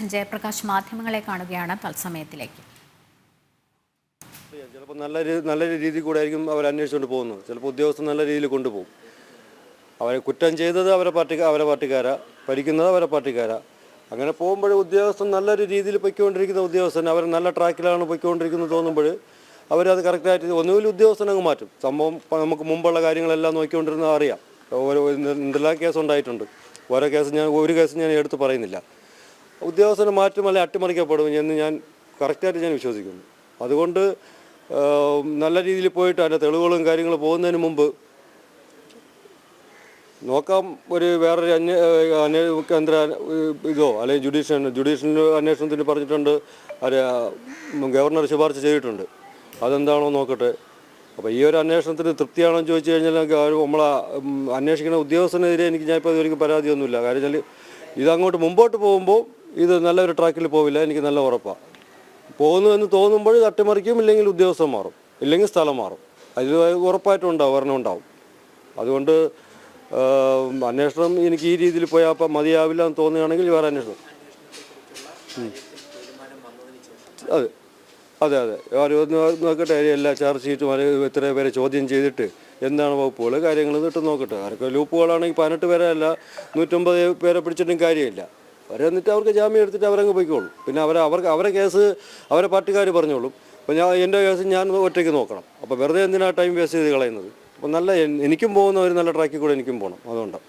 N Jayaprakash മാധ്യമങ്ങളെ കാണുകയാണ് തത്സമയത്തിലേക്ക് ചിലപ്പോൾ നല്ല നല്ല രീതിയിൽ കൂടെ ആയിരിക്കും അവർ അന്വേഷിച്ചുകൊണ്ട് പോകുന്നത് ചിലപ്പോൾ ഉദ്യോഗസ്ഥർ നല്ല രീതിയിൽ കൊണ്ടുപോകും അവരെ കുറ്റം ചെയ്തത് അവരെ പാർട്ടി അവരെ പാർട്ടിക്കാരാ ഭരിക്കുന്നത് അവരെ പാർട്ടിക്കാരാ അങ്ങനെ പോകുമ്പോൾ ഉദ്യോഗസ്ഥൻ നല്ലൊരു രീതിയിൽ പൊയ്ക്കൊണ്ടിരിക്കുന്ന ഉദ്യോഗസ്ഥൻ അവർ നല്ല ട്രാക്കിലാണ് പൊയ്ക്കൊണ്ടിരിക്കുന്നത് തോന്നുമ്പോൾ അവരത് കറക്റ്റായിട്ട് ഒന്നുകിൽ ഉദ്യോഗസ്ഥൻ അങ്ങ് മാറ്റും സംഭവം നമുക്ക് മുമ്പുള്ള കാര്യങ്ങളെല്ലാം നോക്കിക്കൊണ്ടിരുന്നത് അറിയാം ഓരോ എന്തെല്ലാം കേസ് ഉണ്ടായിട്ടുണ്ട് ഓരോ കേസ് ഞാൻ ഒരു കേസ് ഞാൻ എടുത്ത് പറയുന്നില്ല ഉദ്യോഗസ്ഥനെ മാറ്റുമല്ല അട്ടിമറിക്കപ്പെടും എന്ന് ഞാൻ കറക്റ്റായിട്ട് ഞാൻ വിശ്വസിക്കുന്നു. അതുകൊണ്ട് നല്ല രീതിയിൽ പോയിട്ട് അതിന്റെ തെളിവുകളും കാര്യങ്ങളും പോകുന്നതിന് മുമ്പ് നോക്കാം ഒരു വേറൊരു അന്വേ കേന്ദ്ര ഇതോ അല്ലെങ്കിൽ ജുഡീഷ്യൽ ജുഡീഷ്യൽ അന്വേഷണത്തിന് പറഞ്ഞിട്ടുണ്ട്. അത് ഗവർണർ ശുപാർശ ചെയ്തിട്ടുണ്ട്. അതെന്താണോ നോക്കട്ടെ. അപ്പോൾ ഈ ഒരു അന്വേഷണത്തിന് തൃപ്തിയാണോ എന്ന് ചോദിച്ചു കഴിഞ്ഞാൽ നമ്മളെ അന്വേഷിക്കുന്ന ഉദ്യോഗസ്ഥനെതിരെ എനിക്ക് ഞാൻ ഇപ്പോൾ ഇതുവരെയും പരാതിയൊന്നുമില്ല. കാര്യം ഇതങ്ങോട്ട് മുമ്പോട്ട് പോകുമ്പോൾ ഇത് നല്ലൊരു ട്രാക്കിൽ പോവില്ല എനിക്ക് നല്ല ഉറപ്പാണ് പോകുന്നുവെന്ന് തോന്നുമ്പോൾ തട്ടിമറിക്കും ഇല്ലെങ്കിൽ ഉദ്യോഗസ്ഥൻ മാറും ഇല്ലെങ്കിൽ സ്ഥലം മാറും. അത് ഉറപ്പായിട്ടും ഉണ്ടാവും ഒരെണ്ണം ഉണ്ടാവും. അതുകൊണ്ട് അന്വേഷണം എനിക്ക് ഈ രീതിയിൽ പോയാൽ അപ്പം മതിയാവില്ല എന്ന് തോന്നുകയാണെങ്കിൽ വേറെ അന്വേഷണം. അതെ അതെ അതെ. നോക്കട്ടെ എല്ലാ ചാർജ് ഷീറ്റും എത്ര പേരെ ചോദ്യം ചെയ്തിട്ട് എന്താണ് വകുപ്പുകൾ കാര്യങ്ങൾ ഇട്ട് നോക്കട്ടെ. ആർക്കും ലൂപ്പുകളാണെങ്കിൽ പതിനെട്ട് പേരെ അല്ല നൂറ്റമ്പത് പേരെ പിടിച്ചിട്ടും കാര്യമില്ല. അവർ എന്നിട്ട് അവർക്ക് ജാമ്യം എടുത്തിട്ട് അവരങ്ങ് പോയിക്കോളും. പിന്നെ അവർ അവർക്ക് അവരെ കേസ് അവരെ പാർട്ടിക്കാർ പറഞ്ഞോളും. അപ്പോൾ ഞാൻ എന്റെ കേസ് ഞാൻ ഒറ്റയ്ക്ക് നോക്കണം. അപ്പോൾ വെറുതെ എന്തിനാണ് ടൈം വേസ്റ്റ് ചെയ്ത് കളയുന്നത്? അപ്പോൾ നല്ല എനിക്കും പോകുന്ന ഒരു നല്ല ട്രാക്കിൽ കൂടെ എനിക്കും പോകണം അതുകൊണ്ടാണ്